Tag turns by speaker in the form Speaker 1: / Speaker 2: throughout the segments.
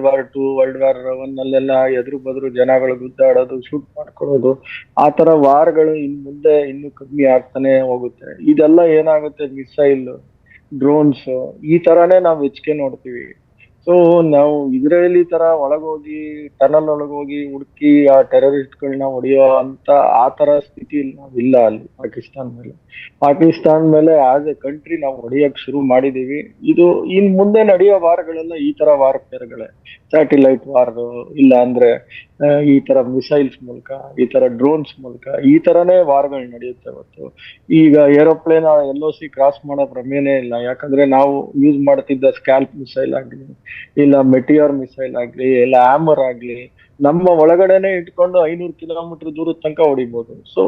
Speaker 1: World war two world war one ಅಲ್ಲೆಲ್ಲ ಎದುರು ಬದ್ರು ಜನಗಳು ಗುದ್ದಾಡೋದು ಶೂಟ್ ಮಾಡ್ಕೊಳ್ಳೋದು, ಆ ತರ ವಾರ್ಗಳು ಇನ್ ಮುಂದೆ ಇನ್ನು ಕಮ್ಮಿ ಆಗ್ತಾನೆ ಹೋಗುತ್ತೆ. ಇದೆಲ್ಲ ಏನಾಗುತ್ತೆ? ಮಿಸೈಲ್ ಡ್ರೋನ್ಸ್ ಈ ತರಾನೇ ನಾವು ಹೆಚ್ಚಿಗೆ ನೋಡ್ತೀವಿ. ಸೊ ನಾವು ಇಸ್ರೇಲಿ ತರ ಒಳಗೋಗಿ ಟನಲ್ ಒಳಗೋಗಿ ಹುಡುಕಿ ಆ ಟೆರರಿಸ್ಟ್ ಗಳನ್ನ ಹೊಡೆಯೋ ಅಂತ ಆ ತರ ಸ್ಥಿತಿ ಇಲ್ಲ ಅಲ್ಲಿ, ಪಾಕಿಸ್ತಾನ್ ಮೇಲೆ. ಪಾಕಿಸ್ತಾನ್ ಮೇಲೆ ಆಸ್ ಎ ಕಂಟ್ರಿ ನಾವು ಹೊಡೆಯಕ್ ಶುರು ಮಾಡಿದೀವಿ. ಇದು ಇನ್ ಮುಂದೆ ನಡೆಯೋ ವಾರಗಳೆಲ್ಲ ಈ ತರ ವಾರ್ಫೇರ್ಗಳೇ. ಸ್ಯಾಟಿಲೈಟ್ ವಾರ್ ಇಲ್ಲ ಅಂದ್ರೆ ಈ ತರ ಮಿಸೈಲ್ಸ್ ಮೂಲಕ, ಈ ತರ ಡ್ರೋನ್ಸ್ ಮೂಲಕ, ಈ ತರನೇ ವಾರ್ಗಳು ನಡೆಯುತ್ತೆ ಇವತ್ತು ಈಗ ಏರೋಪ್ಲೇನ್ ಎಲ್ ಸಿ ಕ್ರಾಸ್ ಮಾಡೋ ಪ್ರಮೇಯನೇ ಇಲ್ಲ. ಯಾಕಂದ್ರೆ ನಾವು ಯೂಸ್ ಮಾಡ್ತಿದ್ದ ಸ್ಕ್ಯಾಲ್ಪ್ ಮಿಸೈಲ್ ಆಗ್ಲಿ, ಇಲ್ಲ ಮೆಟಿಯರ್ ಮಿಸೈಲ್ ಆಗ್ಲಿ, ಇಲ್ಲ ಆಮರ್ ಆಗ್ಲಿ, ನಮ್ಮ ಒಳಗಡೆನೆ ಇಟ್ಕೊಂಡು ಐನೂರು ಕಿಲೋಮೀಟರ್ ದೂರದ ತನಕ ಹೊಡಿಬಹುದು ಸೊ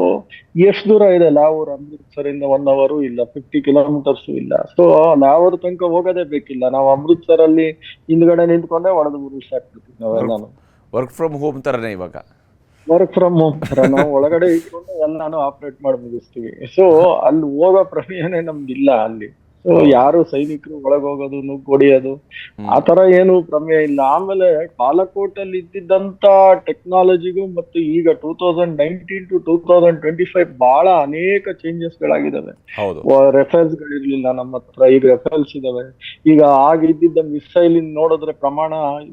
Speaker 1: ಎಷ್ಟು ದೂರ ಇದೆ? ಲಾವೂರ್ ಅಮೃತ್ಸರ್ ಇಂದ ಒನ್ ಅವರು ಇಲ್ಲ ಫಿಫ್ಟಿ ಕಿಲೋಮೀಟರ್ಸ್ ಇಲ್ಲ. ಸೊ ಲಾವೂರ್ ತನಕ ಹೋಗೋದೇ ಬೇಕಿಲ್ಲ. ನಾವು ಅಮೃತ್ಸರ್ ಅಲ್ಲಿ ಹಿಂದ್ಗಡೆ ನಿಂತ್ಕೊಂಡೆ ಹೊಡೆದು ಮುಗಿಸಾಕ್ಬಿಡ್ತೀವಿ ನಾವೆಲ್ಲಾನು.
Speaker 2: ವರ್ಕ್ ಫ್ರಮ್ ಹೋಮ್ ಥರನೇ ಇವಾಗ.
Speaker 1: ವರ್ಕ್ ಫ್ರಮ್ ಹೋಮ್ ನಾವು ಒಳಗಡೆ ಇಟ್ಕೊಂಡು ಎಲ್ಲಾನು ಆಪರೇಟ್ ಮಾಡಿ ಮುಗಿಸ್ತೀವಿ ಸೊ ಅಲ್ಲಿ ಹೋಗೋ ಪ್ರಮೇಯನೇ ನಮ್ಗಿಲ್ಲ ಅಲ್ಲಿ. ಸೊ ಯಾರು ಸೈನಿಕರು ಒಳಗ್ ಹೋಗೋದು ನುಗ್ಗ್ ಹೊಡಿಯೋದು ಆ ತರ ಏನು ಪ್ರಮೇಯ ಇಲ್ಲ. ಆಮೇಲೆ ಬಾಲಕೋಟ್ ಅಲ್ಲಿ ಇದ್ದಿದ್ದಂತ ಟೆಕ್ನಾಲಜಿಗೂ ಮತ್ತು ಈಗ two thousand nineteen to two thousand twenty five ಬಹಳ ಅನೇಕ ಚೇಂಜಸ್ ಗಳಾಗಿದಾವೆ
Speaker 2: ಹೌದು.
Speaker 1: ರೆಫೆಲ್ಸ್ ಗಳಿರ್ಲಿಲ್ಲ ನಮ್ಮ ಹತ್ರ. ಈಗ ರೆಫೆಲ್ಸ್ ಇದಾವೆ ಈಗ ಆಗಿದ್ದಿದ್ದ ಮಿಸೈಲ್ ನೋಡಿದ್ರೆ ಪ್ರಮಾಣ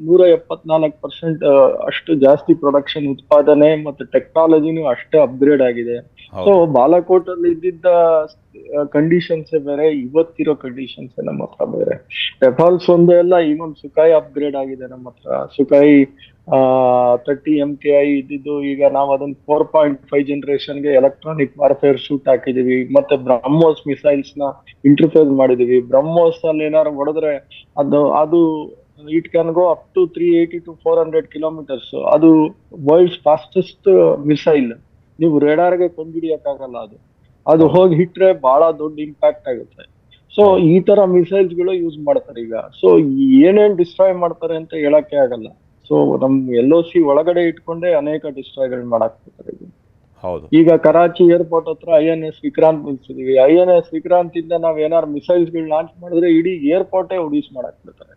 Speaker 1: ನೂರ ಎಪ್ಪತ್ನಾಲ್ಕು ಪರ್ಸೆಂಟ್ ಅಷ್ಟು ಜಾಸ್ತಿ ಪ್ರೊಡಕ್ಷನ್ ಉತ್ಪಾದನೆ ಮತ್ತು ಟೆಕ್ನಾಲಜಿನೂ ಅಷ್ಟೇ ಅಪ್ಗ್ರೇಡ್ ಆಗಿದೆ. ಸೊ ಬಾಲಕೋಟ್ ಅಲ್ಲಿ ಇದ್ದಿದ್ದ ಕಂಡೀಷನ್ಸ್ ಬೇರೆ, ಇವತ್ತಿರೋ ಕಂಡೀಷನ್ಸ್ ನಮ್ಮ ಹತ್ರ ಬೇರೆ. ರೆಫಾಲ್ಸ್ ಒಂದು ಎಲ್ಲ ಇನ್ನೊಂದು ಸುಖಾಯಿ ಅಪ್ಗ್ರೇಡ್ ಆಗಿದೆ ನಮ್ಮ ಹತ್ರ. Sukhoi thirty M K I ಇದ್ದಿದ್ದು ಈಗ ನಾವು ಅದನ್ನ ಫೋರ್ ಪಾಯಿಂಟ್ ಫೈವ್ ಜನರೇಷನ್ಗೆ ಎಲೆಕ್ಟ್ರಾನಿಕ್ ವಾರ್ಫೇರ್ ಶೂಟ್ ಹಾಕಿದೀವಿ. ಮತ್ತೆ ಬ್ರಹ್ಮೋಸ್ ಮಿಸೈಲ್ಸ್ನ ಇಂಟರ್ಫೇಸ್ ಮಾಡಿದೀವಿ. ಬ್ರಹ್ಮೋಸ್ ಅಲ್ಲಿ ಏನಾದ್ರು ಹೊಡೆದ್ರೆ ಅದು ಅದು it can go up to three eighty to four hundred kilometres ಅದು ವರ್ಲ್ಡ್ಸ್ ಫಾಸ್ಟೆಸ್ಟ್ ಮಿಸೈಲ್ ನೀವು ರೇಡಾರ್ಗೆ ಕೊಂಡ್ಹಿಡಿಯಕ್ಕಾಗಲ್ಲ ಅದು. ಅದು ಹೋಗಿ ಹಿಟ್ರೆ ಬಹಳ ದೊಡ್ಡ ಇಂಪ್ಯಾಕ್ಟ್ ಆಗುತ್ತೆ. ಸೊ ಈ ತರ ಮಿಸೈಲ್ಸ್ಗಳು ಯೂಸ್ ಮಾಡ್ತಾರೆ ಈಗ. ಸೊ ಏನೇನ್ ಡಿಸ್ಟ್ರಾಯ್ ಮಾಡ್ತಾರೆ ಅಂತ ಹೇಳಕ್ಕೆ ಆಗಲ್ಲ. ಸೊ ನಮ್ ಎಲ್ ಸಿ ಒಳಗಡೆ ಇಟ್ಕೊಂಡೇ ಅನೇಕ ಡಿಸ್ಟ್ರಾಯ್ಗಳು ಮಾಡಾಕ್ತಾರೆ ಈಗ.
Speaker 2: ಹೌದು.
Speaker 1: ಈಗ ಕರಾಚಿ ಏರ್ಪೋರ್ಟ್ ಹತ್ರ ಐ ಎನ್ ಎಸ್ ವಿಕ್ರಾಂತ್ ನಿಲ್ಸಿದೀವಿ ಐ ಎನ್ ಎಸ್ ವಿಕ್ರಾಂತ್ ಇಂದ ನಾವ್ ಏನಾರು ಮಿಸೈಲ್ಸ್ಗಳು ಲಾಂಚ್ ಮಾಡಿದ್ರೆ ಇಡೀ ಏರ್ಪೋರ್ಟೇ ಉಡೀಸ್ ಮಾಡಾಕ್ಬಿಡ್ತಾರೆ.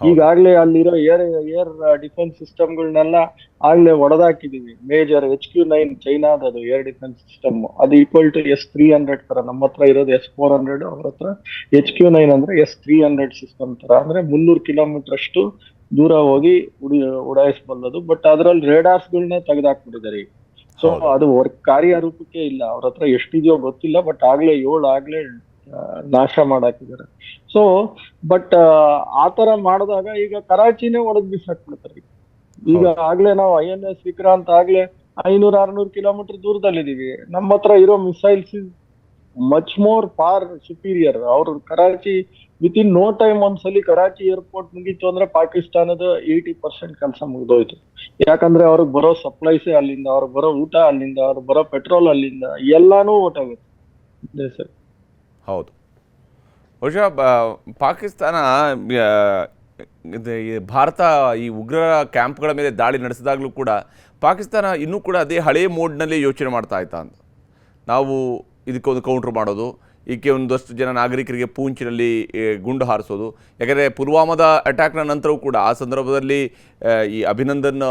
Speaker 1: ಈಗಾಗ್ಲೇ ಅಲ್ಲಿರೋ ಏರ್ ಏರ್ ಡಿಫೆನ್ಸ್ ಸಿಸ್ಟಮ್ಗಳನ್ನೆಲ್ಲ ಆಗ್ಲೇ ಹೊಡೆದಾಕಿದೀವಿ ಮೇಜರ್ ಎಚ್ ಕ್ಯೂ ನೈನ್ ಚೈನಾದದು ಏರ್ ಡಿಫೆನ್ಸ್ ಸಿಸ್ಟಮ್. ಅದು equal to S three hundred ತರ. ನಮ್ಮ ಹತ್ರ ಇರೋದು ಎಸ್ ಫೋರ್ ಹಂಡ್ರೆಡ್ ಅವ್ರ ಹತ್ರ ಎಚ್ ಕ್ಯೂ ನೈನ್ ಅಂದ್ರೆ ಎಸ್ ತ್ರೀ ಹಂಡ್ರೆಡ್ ಸಿಸ್ಟಮ್ ತರ. ಅಂದ್ರೆ ಮುನ್ನೂರು ಕಿಲೋಮೀಟರ್ ಅಷ್ಟು ದೂರ ಹೋಗಿ ಉಡಿ ಉಡಾಯಿಸಬಲ್ಲದು. ಬಟ್ ಅದರಲ್ಲಿ ರೇಡಾರ್ಸ್ ಗಳನ್ನೇ ತೆಗೆದಾಕ್ಬಿಟ್ಟಿದ್ದಾರೆ ಈಗ. ಸೊ ಅದು ಕಾರ್ಯ ಕಾರ್ಯರೂಪಕ್ಕೆ ಇಲ್ಲ. ಅವ್ರ ಹತ್ರ ಎಷ್ಟಿದೆಯೋ ಗೊತ್ತಿಲ್ಲ. ಬಟ್ ಆಗ್ಲೇ ಏಳು ಆಗ್ಲೇ ನಾಶ ಮಾಡಾಕಿದ್ದಾರೆ. ಸೊ ಬಟ್ ಆ ತರ ಮಾಡಿದಾಗ ಈಗ ಕರಾಚಿನೇ ಒಳಗ್ ಬಿಸಾಕ್ಬಿಡ್ತಾರೆ. ಈಗ. ಆಗ್ಲೇ ನಾವು ಐ ಎನ್ ಎಸ್ ವಿಕ್ರಾಂತ್ ಆಗ್ಲೇ ಐನೂರ ಆರ್ನೂರು ಕಿಲೋಮೀಟರ್ ದೂರದಲ್ಲಿದ್ದೀವಿ. ನಮ್ಮ ಹತ್ರ ಇರೋ missiles much more far superior ಅವ್ರ Karachi with in no time ಒಂದ್ಸಲಿ ಕರಾಚಿ ಏರ್ಪೋರ್ಟ್ ಮುಗೀತು ಅಂದ್ರೆ ಪಾಕಿಸ್ತಾನದ ಏಯ್ಟಿ ಪರ್ಸೆಂಟ್ ಕೆಲಸ ಮುಗಿದೋಯ್ತು. ಯಾಕಂದ್ರೆ ಅವ್ರಿಗೆ ಬರೋ ಸಪ್ಲೈಸೇ ಅಲ್ಲಿಂದ ಅವ್ರಿಗೆ ಬರೋ ಊಟ ಅಲ್ಲಿಂದ ಅವ್ರಿಗೆ ಬರೋ ಪೆಟ್ರೋಲ್ ಅಲ್ಲಿಂದ ಎಲ್ಲಾನು ಆಗುತ್ತೆ. ದೇಶ
Speaker 2: ಹೌದು. ಬಹುಶಃ ಪಾಕಿಸ್ತಾನ ಭಾರತ, ಈ ಉಗ್ರ ಕ್ಯಾಂಪ್ಗಳ ಮೇಲೆ ದಾಳಿ ನಡೆಸಿದಾಗಲೂ ಕೂಡ ಪಾಕಿಸ್ತಾನ ಇನ್ನೂ ಕೂಡ ಅದೇ ಹಳೆಯ ಮೋಡ್ನಲ್ಲಿ ಯೋಚನೆ ಮಾಡ್ತಾ ಇತ್ತು ಅಂತ. ನಾವು ಇದಕ್ಕೊಂದು ಕೌಂಟ್ರ್ ಮಾಡೋದು, ಈಕೆ ಒಂದಷ್ಟು ಜನ ನಾಗರಿಕರಿಗೆ ಪೂಂಚಿನಲ್ಲಿ ಗುಂಡು ಹಾರಿಸೋದು. ಯಾಕಂದರೆ ಪುಲ್ವಾಮಾದ ಅಟ್ಯಾಕ್ನ ನಂತರವೂ ಕೂಡ ಆ ಸಂದರ್ಭದಲ್ಲಿ ಈ ಅಭಿನಂದನ್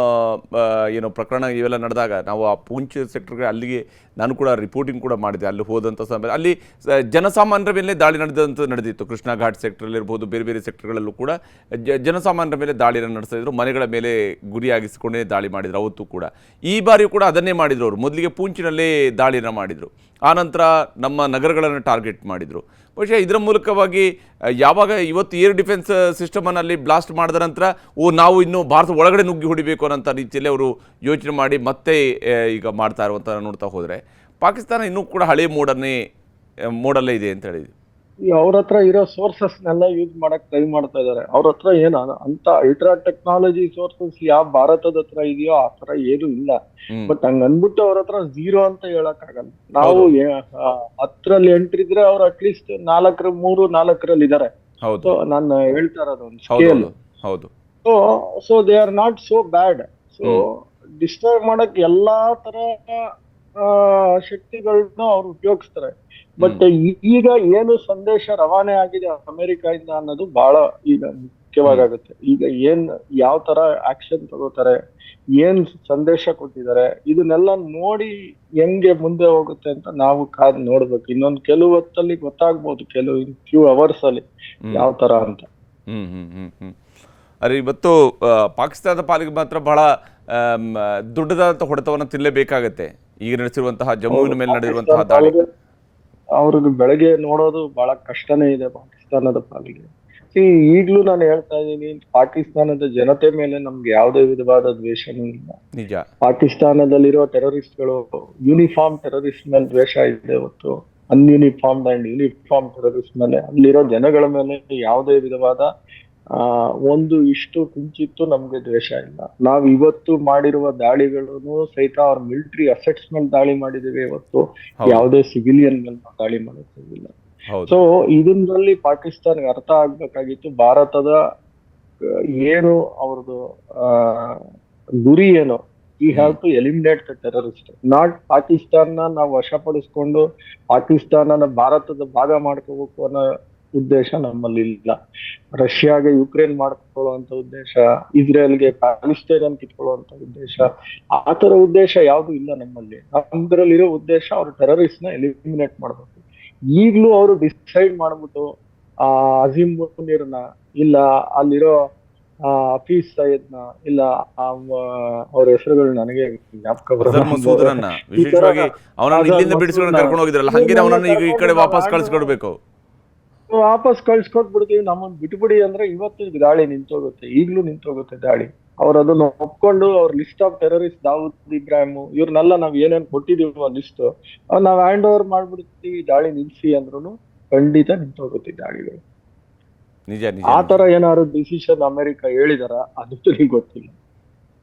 Speaker 2: ಏನು ಪ್ರಕರಣ ಇವೆಲ್ಲ ನಡೆದಾಗ ನಾವು ಆ ಪೂಂಚ್ ಸೆಕ್ಟರ್ಗೆ ಅಲ್ಲಿಗೆ ನಾನು ಕೂಡ ರಿಪೋರ್ಟಿಂಗ್ ಕೂಡ ಮಾಡಿದೆ. ಅಲ್ಲಿ ಹೋದಂಥ ಸಮಯ ಅಲ್ಲಿ ಜನಸಾಮಾನ್ಯರ ಮೇಲೆ ದಾಳಿ ನಡೆದಂತ ನಡೆದಿತ್ತು. ಕೃಷ್ಣ ಘಾಟ್ ಸೆಕ್ಟರಲ್ಲಿರ್ಬೋದು ಬೇರೆ ಬೇರೆ ಸೆಕ್ಟರ್ಗಳಲ್ಲೂ ಕೂಡ ಜನಸಾಮಾನ್ಯರ ಮೇಲೆ ದಾಳಿಯನ್ನು ನಡೆಸಿದ್ರು ಮನೆಗಳ ಮೇಲೆ ಗುರಿಯಾಗಿಸಿಕೊಂಡೇ ದಾಳಿ ಮಾಡಿದರು ಅವತ್ತು ಕೂಡ. ಈ ಬಾರಿಯೂ ಕೂಡ ಅದನ್ನೇ ಮಾಡಿದರು ಅವರು. ಮೊದಲಿಗೆ ಪೂಂಚಿನಲ್ಲೇ ದಾಳಿಯನ್ನು ಮಾಡಿದರು. ಆನಂತರ ನಮ್ಮ ನಗರಗಳನ್ನು ಟಾರ್ಗೆಟ್ ಮಾಡಿದರು. ಬಹುಶಃ ಇದರ ಮೂಲಕವಾಗಿ ಯಾವಾಗ ಇವತ್ತು ಏರ್ ಡಿಫೆನ್ಸ್ ಸಿಸ್ಟಮನ್ನು ಅಲ್ಲಿ ಬ್ಲಾಸ್ಟ್ ಮಾಡಿದ ನಂತರ, ಓ, ನಾವು ಇನ್ನು ಭಾರತ ಒಳಗಡೆ ನುಗ್ಗಿ ಹೊಡಿಬೇಕು ಅನ್ನೋಂಥ ರೀತಿಯಲ್ಲಿ ಅವರು ಯೋಚನೆ ಮಾಡಿ ಮತ್ತೆ ಈಗ ಮಾಡ್ತಾ ಇರುವಂಥ ನೋಡ್ತಾ ಹೋದರೆ, ಪಾಕಿಸ್ತಾನ ಇನ್ನೂ ಕೂಡ ಹಳೆ ಮೋಡನ್ನೇ ಮೋಡಲ್ಲೇ ಇದೆ ಅಂತ ಹೇಳಿದ್ವಿ
Speaker 1: ಅವ್ರ ಹತ್ರ ಇರೋ ಸೋರ್ಸಸ್ ನೆಲ್ಲ ಯೂಸ್ ಮಾಡಕ್ ಟ್ರೈ ಮಾಡ್ತಾ ಇದ್ದಾರೆ ಅವ್ರ ಹತ್ರ ಏನ ಅಂತ ಅಲ್ಟ್ರಾ ಟೆಕ್ನಾಲಜಿ ಸೋರ್ಸಸ್ ಯಾವ ಭಾರತದ ಹತ್ರ ಇದೆಯೋ ಆ ತರ ಏನು ಇಲ್ಲ. ಬಟ್ ಹಂಗ ಅನ್ಬಿಟ್ಟು ಅವ್ರ ಹತ್ರ ಝೀರೋ ಅಂತ ಹೇಳಕ್ ಆಗಲ್ಲ. ನಾವು ಹತ್ರಲ್ಲಿ ಎಂಟ್ರಿದ್ರೆ ಅವ್ರು ಅಟ್ಲೀಸ್ಟ್ ನಾಲ್ಕರ ಮೂರು ನಾಲ್ಕರಲ್ಲಿ ಇದಾರೆ. ನಾನು ಹೇಳ್ತಾ ಇರೋದು ಒಂದು
Speaker 2: ಹೌದು
Speaker 1: scale so so they are not so bad so disturb ಮಾಡಕ್ ಎಲ್ಲಾ ತರ ಶಕ್ತಿಗಳನ್ನ ಅವ್ರು ಉಪಯೋಗಿಸ್ತಾರೆ. ಬಟ್ ಈಗ ಏನು ಸಂದೇಶ ರವಾನೆ ಆಗಿದೆ ಅಮೆರಿಕ ಇಂದ ಅನ್ನೋದು ಬಹಳ ಈಗ ಮುಖ್ಯವಾಗುತ್ತೆ ಈಗ ಏನ್ ಯಾವ ತರ ಆಕ್ಷನ್ ತಗೋತಾರೆ ಏನ್ ಸಂದೇಶ ಕೊಟ್ಟಿದ್ದಾರೆ ಇದನ್ನೆಲ್ಲ ನೋಡಿ ಹೆಂಗೆ ಮುಂದೆ ಹೋಗುತ್ತೆ ಅಂತ ನಾವು ಕಾದ್ ನೋಡ್ಬೇಕು. ಇನ್ನೊಂದ್ ಕೆಲವು ಹೊತ್ತಲ್ಲಿ ಗೊತ್ತಾಗ್ಬೋದು ಕೆಲವು ಫ್ಯೂ ಅವರ್ಸ್ ಅಲ್ಲಿ ಯಾವ ತರ ಅಂತ.
Speaker 2: ಹ್ಮ್ ಹ್ಮ್ ಹ್ಮ್ ಹ್ಮ್. ಅರೆ ಇವತ್ತು ಪಾಕಿಸ್ತಾನದ ಪಾಲಿಗೆ ಮಾತ್ರ ಬಹಳ ದೊಡ್ಡದಾದಂಥ ಹೊಡೆತವನ್ನು ತಿನ್ನಲೇಬೇಕಾಗತ್ತೆ ಈಗ ನಡೆಸಿರುವಂತಹ ಜಮ್ಮುವಿನ ಮೇಲೆ ನಡೆದಿರುವಂತಹ ದಾಳಿ.
Speaker 1: ಅವ್ರಿಗೆ ಬೆಳಗ್ಗೆ ನೋಡೋದು ಬಹಳ ಕಷ್ಟನೇ ಇದೆ ಪಾಕಿಸ್ತಾನದ ಪಾಲಿಗೆ. ಈಗಲೂ ನಾನು ಹೇಳ್ತಾ ಇದ್ದೀನಿ ಪಾಕಿಸ್ತಾನದ ಜನತೆ ಮೇಲೆ ನಮ್ಗೆ ಯಾವುದೇ ವಿಧವಾದ ದ್ವೇಷನೂ ಇಲ್ಲ
Speaker 2: ನಿಜ.
Speaker 1: ಪಾಕಿಸ್ತಾನದಲ್ಲಿರೋ ಟೆರರಿಸ್ಟ್ಗಳು ಯೂನಿಫಾರ್ಮ್ ಟೆರರಿಸ್ಟ್ ಮೇಲೆ ದ್ವೇಷ ಇದೆ ಹೊತ್ತು ಅನ್ಯೂನಿಫಾರ್ಮ್ ಅಂಡ್ ಯೂನಿಫಾರ್ಮ್ ಟೆರರಿಸ್ಟ್ ಮೇಲೆ ಅಲ್ಲಿರೋ ಜನಗಳ ಮೇಲೆ ಯಾವುದೇ ವಿಧವಾದ ಆ ಒಂದು ಇಷ್ಟು ಕುಂಚಿತ್ತು ನಮ್ಗೆ ದ್ವೇಷ ಇಲ್ಲ. ನಾವ್ ಇವತ್ತು ಮಾಡಿರುವ ದಾಳಿಗಳನ್ನು ಸಹಿತ ಅವ್ರ ಮಿಲಿಟರಿ ಅಸೆಟ್ಸ್ ಮೇಲೆ ದಾಳಿ ಮಾಡಿದ್ದೇವೆ ಇವತ್ತು. ಯಾವುದೇ ಸಿವಿಲಿಯನ್ ಮೇಲೆ ನಾವ್ ದಾಳಿ ಮಾಡೋಕ್ಕಾಗಿಲ್ಲ ಸೊ ಇದನ್ನಲ್ಲಿ ಪಾಕಿಸ್ತಾನ್ಗೆ ಅರ್ಥ ಆಗ್ಬೇಕಾಗಿತ್ತು ಭಾರತದ ಏನು ಅವ್ರದ್ದು ಆ ಗುರಿ ಏನು ಈ have to eliminate the terrorist not Pakistan ನಾವು ವಶಪಡಿಸ್ಕೊಂಡು ಪಾಕಿಸ್ತಾನನ ಭಾರತದ ಭಾಗ ಮಾಡ್ಕೋಬೇಕು ಅನ್ನೋ ಉದ್ದೇಶ ನಮ್ಮಲ್ಲಿ ಇಲ್ಲ ರಷ್ಯಾಗೆ ಯುಕ್ರೇನ್ ಮಾಡ್ಕೊಳ್ಳುವಂತ ಉದ್ದೇಶ ಇಸ್ರೇಲ್ಗೆ ಪ್ಯಾಲಿಸ್ಟೈನ್ ಕಿತ್ಕೊಳ್ಳುವಂತ ಉದ್ದೇಶ ಆ ತರ ಉದ್ದೇಶ ಯಾವ್ದು ಇಲ್ಲ ನಮ್ಮಲ್ಲಿ. ನಮ್ದ್ರಲ್ಲಿರೋ ಉದ್ದೇಶ ಅವ್ರ ಟೆರರಿಸ್ಟ್ನ ಎಲಿಮಿನೇಟ್ ಮಾಡ್ಬೇಕು. ಈಗ್ಲೂ ಅವರು ಡಿಸೈಡ್ ಮಾಡ್ಬಿಟ್ಟು ಆ ಅಜೀಮ್ ಮುನೀರ್ನ ಇಲ್ಲ ಅಲ್ಲಿರೋ ಆ ಹಫೀಸ್ ಸೈಯದ್ನ ಇಲ್ಲ ಅವ್ರ ಹೆಸರುಗಳು ನನಗೆ ಜ್ಞಾಪಕ
Speaker 2: ವಿಶೇಷವಾಗಿ ಅವನನ್ನ ಇಲ್ಲಿಂದ ಬಿಡಿಸ್ಕೊಂಡು ಕರ್ಕೊಂಡು ಹೋಗಿದ್ರಲ್ಲ ಹಂಗೆ ಅವನನ್ನ ಈಗ ಈ ಕಡೆ ವಾಪಸ್ ಕಳಿಸ್ಕೊಡ್ಬೇಕು.
Speaker 1: ವಾಪಸ್ ಕಳ್ಸ್ಕೊಟ್ಬಿಡ್ತೀವಿ. ನಮ್ಮನ್ನ ಬಿಟ್ಬಿಡಿ ಅಂದ್ರೆ ಇವತ್ತು ದಾಳಿ ನಿಂತೋಗುತ್ತೆ. ಈಗ್ಲೂ ನಿಂತೋಗುತ್ತೆ ದಾಳಿ. ಅವ್ರ ಅದನ್ನ ಒಪ್ಕೊಂಡು ಅವ್ರ list of terrorist Dawood Ibrahim ಇವ್ರನ್ನೆಲ್ಲ ನಾವ್ ಏನೇನ್ ಕೊಟ್ಟಿದೀವಿ ಲಿಸ್ಟ್ ನಾವ್ ಹ್ಯಾಂಡ್ ಓವರ್ ಮಾಡ್ಬಿಡ್ತೀವಿ ದಾಳಿ ನಿಲ್ಸಿ ಅಂದ್ರೂ ಖಂಡಿತ ನಿಂತೋಗುತ್ತೆ ದಾಳಿಗಳು.
Speaker 2: ನಿಜ
Speaker 1: ಆ ತರ ಏನಾದ್ರು ಡಿಸಿಷನ್ ಅಮೆರಿಕ ಹೇಳಿದಾರ? ಅದು ಗೊತ್ತಿಲ್ಲ.